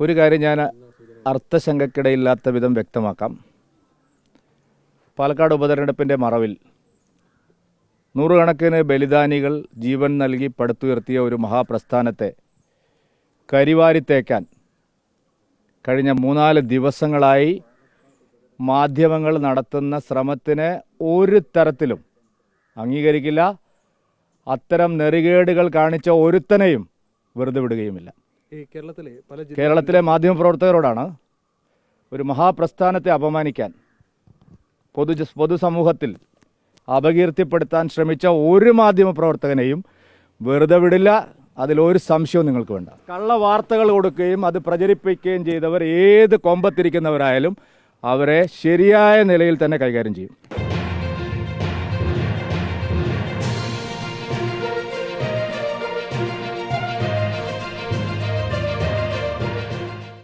ഒരു കാര്യം ഞാൻ അർത്ഥശങ്കക്കിടയില്ലാത്ത വിധം വ്യക്തമാക്കാം. പാലക്കാട് ഉപതെരഞ്ഞെടുപ്പിന്റെ മറവിൽ നൂറുകണക്കിന് ബലിദാനികൾ ജീവൻ നൽകി പടുത്തുയർത്തിയ ഒരു മഹാപ്രസ്ഥാനത്തെ കരിവാരിത്തേക്കാൻ കഴിഞ്ഞ മൂന്നാൽ ദിവസങ്ങളായി മാധ്യമങ്ങൾ നടത്തുന്ന ശ്രമത്തിന് ഒരു തരത്തിലും അംഗീകരിക്കില്ല. അത്തരം നെറികേടുകൾ കാണിച്ച ഒരുത്തനെയും വെറുതെ വിടുകയുമില്ല. കേരളത്തിലെ പല കേരളത്തിലെ മാധ്യമപ്രവർത്തകരോടാണ് ഒരു മഹാപ്രസ്ഥാനത്തെ അപമാനിക്കാൻ പൊതു പൊതുസമൂഹത്തിൽ അപകീർത്തിപ്പെടുത്താൻ ശ്രമിച്ച ഒരു മാധ്യമപ്രവർത്തകനെയും വെറുതെ വിടില്ല. അതിലൊരു സംശയവും നിങ്ങൾക്ക് വേണ്ട. കള്ള വാർത്തകൾ കൊടുക്കുകയും അത് പ്രചരിപ്പിക്കുകയും ചെയ്തവർ ഏത് കൊമ്പത്തിരിക്കുന്നവരായാലും അവരെ ശരിയായ നിലയിൽ തന്നെ കൈകാര്യം ചെയ്യും.